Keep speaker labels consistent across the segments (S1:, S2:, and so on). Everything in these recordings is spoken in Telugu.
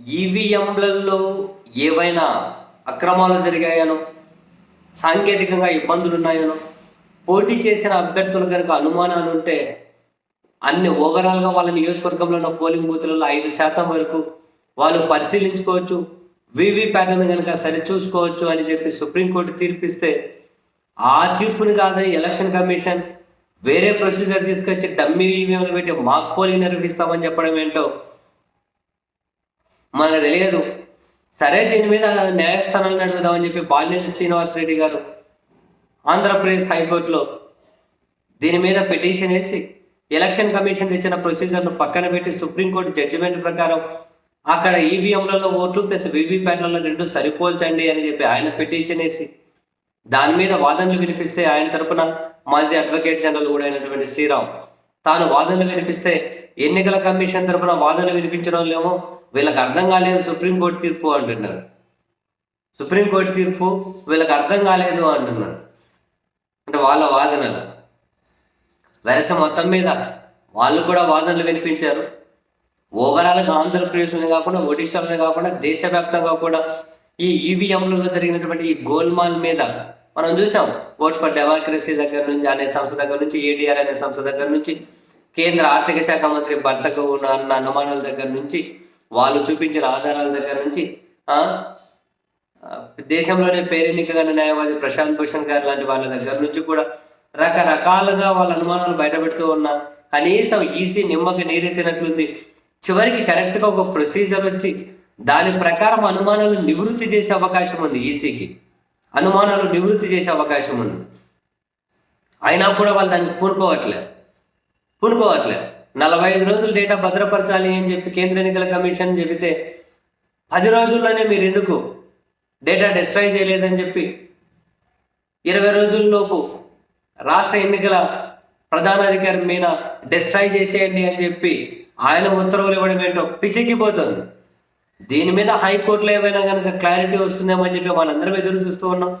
S1: ఈవీఎంలలో ఏవైనా అక్రమాలు జరిగాయనో సాంకేతికంగా ఇబ్బందులు ఉన్నాయనో పోటీ చేసిన అభ్యర్థులు కనుక అనుమానాలు ఉంటే అన్ని ఓవరాల్గా వాళ్ళ నియోజకవర్గంలో ఉన్న పోలింగ్ బూత్లలో ఐదు శాతం వరకు వాళ్ళు పరిశీలించుకోవచ్చు వివి కనుక సరిచూసుకోవచ్చు అని చెప్పి సుప్రీంకోర్టు తీర్పిస్తే ఆ తీర్పుని కాదని ఎలక్షన్ కమిషన్ వేరే ప్రొసీజర్ తీసుకొచ్చి డమ్మీ ఈవీఎంలు పెట్టి మాక్ పోలింగ్ నిర్వహిస్తామని చెప్పడం ఏంటో మనకు తెలియదు. సరే దీని మీద న్యాయస్థానాలను అడుగుదామని చెప్పి బాలినేని శ్రీనివాస్ రెడ్డి గారు ఆంధ్రప్రదేశ్ హైకోర్టులో దీని మీద పిటిషన్ వేసి ఎలక్షన్ కమిషన్ ఇచ్చిన ప్రొసీజర్ను పక్కన పెట్టి సుప్రీంకోర్టు జడ్జిమెంట్ ప్రకారం అక్కడ ఈవీఎంలలో ఓట్లు ప్లస్ వీవీప్యాట్లలో రెండు సరిపోల్చండి అని చెప్పి ఆయన పిటిషన్ వేసి దాని మీద వాదనలు వినిపిస్తే ఆయన తరపున మాజీ అడ్వకేట్ జనరల్ కూడా అయినటువంటి శ్రీరామ్ తాను వాదనలు వినిపిస్తే ఎన్నికల కమిషన్ తరపున వాదనలు వినిపించడం లేమో వీళ్ళకి అర్థం కాలేదు సుప్రీంకోర్టు తీర్పు అంటున్నారు. సుప్రీంకోర్టు తీర్పు వీళ్ళకి అర్థం కాలేదు అంటున్నారు. అంటే వాళ్ళ వాదనలు. వెరస మొత్తం మీద వాళ్ళు కూడా వాదనలు వినిపించారు. ఓవరాల్గా ఆంధ్రప్రదేశ్లోనే కాకుండా ఒడిశాలోనే కాకుండా దేశవ్యాప్తంగా కూడా ఈ ఈవీఎంలలో జరిగినటువంటి ఈ గోల్మాల్ మీద మనం చూసాం ఓట్స్ ఫర్ డెమోక్రసీ దగ్గర నుంచి అనే సంస్థ దగ్గర నుంచి ఏడీఆర్ అనే సంస్థ దగ్గర నుంచి కేంద్ర ఆర్థిక శాఖ మంత్రి భర్తకు ఉన్న అన్న అనుమానాల దగ్గర నుంచి వాళ్ళు చూపించిన ఆధారాల దగ్గర నుంచి ఆ, దేశంలోనే పేరెన్నికగల న్యాయవాది ప్రశాంత్ భూషణ్ గారు లాంటి వాళ్ళ దగ్గర నుంచి కూడా రకరకాలుగా వాళ్ళ అనుమానాలు బయటపెడుతూ ఉన్నా కనీసం ఈసీ నిమ్మకి నీరెత్తినట్లుంది. చివరికి కరెక్ట్గా ఒక ప్రొసీజర్ వచ్చి దాని ప్రకారం అనుమానాలు నివృత్తి చేసే అవకాశం ఉంది ఈసీకి. అనుమానాలు నివృత్తి చేసే అవకాశం ఉంది. అయినా కూడా వాళ్ళు దాన్ని పూనుకోవట్లే. పూనుకోవట్లే. నలభై ఐదు రోజులు డేటా భద్రపరచాలి అని చెప్పి కేంద్ర ఎన్నికల కమిషన్ చెబితే పది రోజుల్లోనే మీరు ఎందుకు డేటా డిస్ట్రాయ్ చేయలేదని చెప్పి ఇరవై రోజుల్లోపు రాష్ట్ర ఎన్నికల ప్రధానాధికారి మీద డిస్ట్రాయ్ చేసేయండి అని చెప్పి ఆయన ఉత్తర్వులు ఇవ్వడం ఏంటో పిచ్చెక్కిపోతుంది. దీని మీద హైకోర్టులో ఏమైనా కనుక క్లారిటీ వస్తుందేమో అని చెప్పి మనందరం ఎదురు చూస్తూ ఉన్నాం.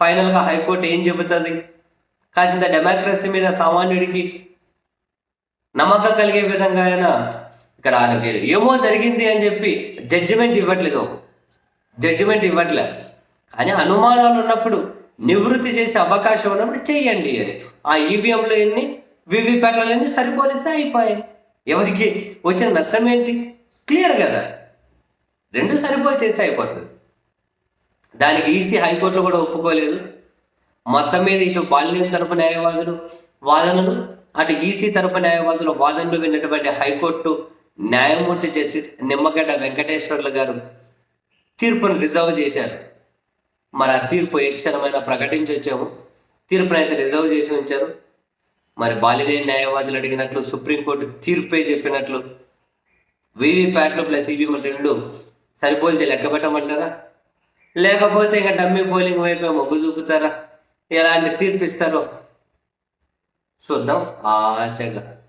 S1: ఫైనల్గా హైకోర్టు ఏం చెబుతుంది? కాసింత డెమోక్రసీ మీద సామాన్యుడికి నమ్మకం కలిగే విధంగా ఆయన ఇక్కడ ఆయనకి ఏమో జరిగింది అని చెప్పి జడ్జిమెంట్ ఇవ్వట్లేదు. జడ్జిమెంట్ ఇవ్వట్లే. కానీ అనుమానాలు ఉన్నప్పుడు నివృత్తి చేసే అవకాశం ఉన్నప్పుడు చెయ్యండి అని. ఆ ఈవీఎంలో ఎన్ని వివిప్యాట్లలో ఎన్ని సరిపోలిస్తే అయిపోయాయి. ఎవరికి వచ్చిన నష్టం ఏంటి? క్లియర్ కదా? రెండు సరిపోలు చేస్తే అయిపోతుంది. దానికి ఈసీ హైకోర్టులో కూడా ఒప్పుకోలేదు. మొత్తం మీద ఇటు బాలినేని తరపు న్యాయవాదులు వాదనలు అటు ఈసీ తరపు న్యాయవాదుల వాదనలు విన్నటువంటి హైకోర్టు న్యాయమూర్తి జస్టిస్ నిమ్మగడ్డ వెంకటేశ్వర్లు గారు తీర్పును రిజర్వ్ చేశారు. మరి ఆ తీర్పు ఏ క్షణమైన ప్రకటించి వచ్చాము. తీర్పును అయితే రిజర్వ్ చేసి ఉంచారు. మరి బాలినేని న్యాయవాదులు అడిగినట్లు సుప్రీంకోర్టు తీర్పే చెప్పినట్లు వీవీప్యాట్లు ప్లస్ ఈవీఎం రెండు సరిపోల్చి లెక్క పెట్టమంటారా? లేకపోతే ఇంకా డమ్మీ పోలింగ్ వైపు మొగ్గు చూపుతారా? ఎలాంటి తీర్పిస్తారో? చూద్దాం. ఆశగా.